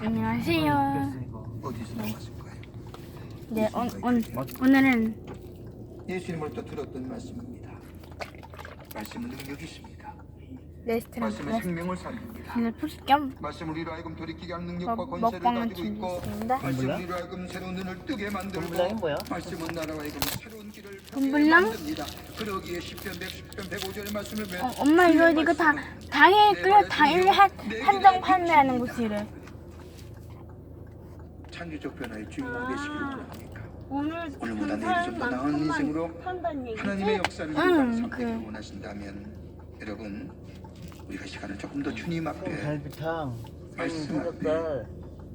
안녕하세요. 됐으니까. 어디서 나왔을까요? 네, 오, 온, 오늘은 예수님을 또 들었던 말씀입니다. 말씀은 능력이 있습니다. 레스토랑 말씀은 생명을 살립니다. 오늘 풀겸 말씀을 이로 하여금 돌이키게 하는 능력과 먹- 권세를 먹방을 가지고 있고 준비했습니다. 말씀을 이로 하여금 새로운 눈을 뜨게 만들고? 말씀은 나라와 하여금 새로운 만듭니다. 그러기에 10편 110편 105절의 말씀을 매- 어, 엄마 이거 이거 다 당일 끓여 당일 한 한정 판매하는 곳이래. 창조적 변화의 주인공 되시기를 원합니까? 오늘 오늘보다 내일이 좀 더 나은 인생으로? 하나님의 역사를 응, 이루는 선택을 그- 원하신다면 여러분 우리가 시간을 조금 더 주님 앞에 갈비탕, 말씀 삼겹살.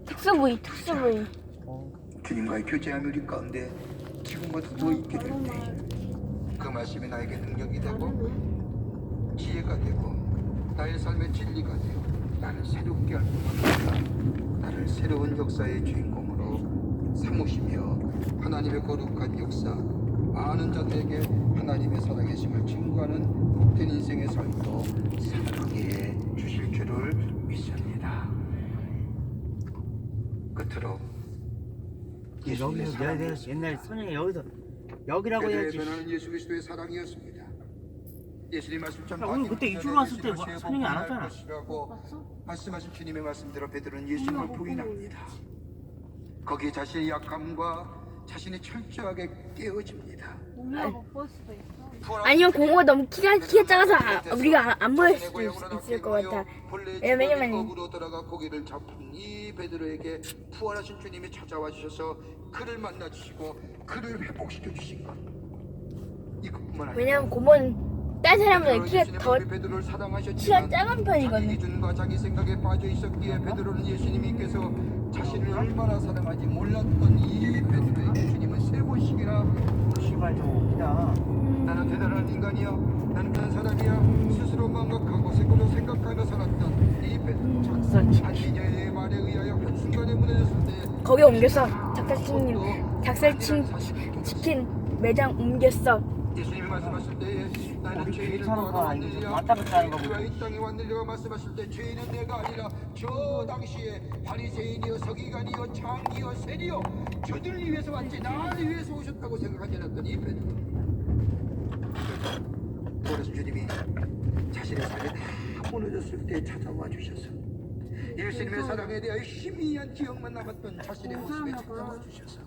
특수부위 특수부위. 어, 주님과의 교제함이 우리 가운데 더 있게 될 때 그 말씀이 나에게 능력이 되고 지혜가 되고 나의 삶의 진리가 되어 나를 새롭게 할 뿐만 아니라 나를 새로운 역사의 주인공으로 삼으시며 하나님의 거룩한 역사 많은 자들에게 하나님의 살아계심을 증거하는 복된 인생의 삶도 살아가게 해 주실 줄을 믿습니다. 끝으로 여기서 내가 옛날 선영이 여기서 여기라고 해야지. 변화는 예수 그리스도의 사랑이었습니다. 예수님 말씀처럼 야, 오늘 그때 이쪽으로 왔을 때 뭐- 선영이 안 왔잖아. 것이라고 말씀하신 주님의 말씀대로 베드로는 예수님을 부인합니다. 거기에 자신의 약함과 자신이 철저하게 깨어집니다. 우리가 못볼 수도 있어. 아니면 공호가 너무 키가 키가 작아서 아, 우리가 안- 안 보일 수도 있, 있을 것 같아. 예, 왜냐면 고기를 잡은 이 베드로에게 부활하신 주님이 찾아와 주셔서 그를 만나 주시고 그를 회복시켜 주신 것. 이것뿐만 아니라 왜냐면 고모는 딴 사람보다 키가 더 베드로를 키가 사랑하셨지만 작은 자기 편이거든. 기준과 자기 생각에 빠져 있었기에 베드로는 예수님께서 얼마나 사랑하지 몰랐던 이 베드로에게 주님은 세 번씩이나 씨발 좀 웃기다. 나는 대단한 인간이야 나는 대단한 사람이야 스스로 망각하고 색으로 생각하며 살았던 이 베드로 한 미녀의 말에 의하여 한순간에 무너졌을 때 거기 옮겼어. 닭살치님 닭살친 치킨 매장 옮겼어. 예수님이 말씀하실 때 우리 괜찮은 아니지? 왔느니라 왔다 갔다 하는 거고. 그가 이 땅에 왔느니라 말씀하실 때 죄인은 내가 아니라 저 당시에 바리새인이여 서기관이여 장기여 세리여 저들을 위해서 왔지 나를 위해서 오셨다고 생각하지 않았던 이 베드로 그래서 주님이 자신의 삶이 다 무너졌을 때 찾아와 주셔서 예수님의 사랑에 대하여 희미한 기억만 남았던 자신의 모습에 찾아와 주셔서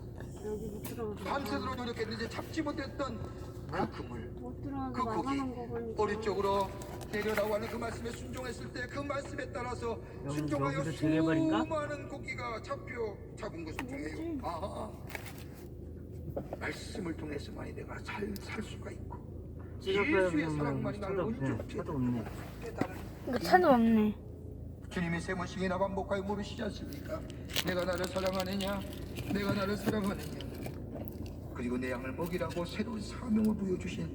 밤새도록 노력했는데 잡지 못했던 그 그물 못그 고기 나가는 거 보니까 어리 쪽으로 내려라고 하는 그 말씀에 순종했을 때 그 말씀에 따라서 여기- 순종하여 여기서 재개발인가? 수많은 고기가 잡혀 잡은 것을 통해요. 아, 말씀을 통해서만이 내가 살, 살 수가 있고 찍어봐야 예수의 사랑만이 나를 없네. 온전히 차도 없네. 깨달은 이거 차도 없네. 주님이 세 번씩이나 반복하여 물으시지 않습니까? 내가 나를 사랑하느냐? 내가 나를 사랑하느냐? 그리고 내 양을 먹이라고 새로운 사명을 부여주신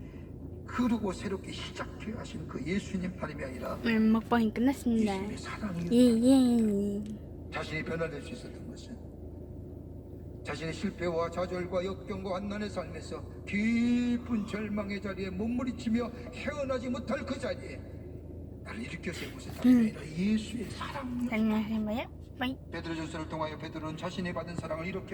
그러고 새롭게 시작해 하신 그 예수님 하나님이 아니라 오늘 먹방이 끝났습니다. 예수님의 사랑이 예 예. 자신이 변화될 수 있었던 것은 자신의 실패와 좌절과 역경과 환난의 삶에서 깊은 절망의 자리에 몸부림치며 헤어나지 못할 그 자리에 나를 일으켜 아니라 예수의 사랑이었다. 안녕하세요. 바이. 베드로 전서를 통하여 베드로는 자신이 받은 사랑을 이렇게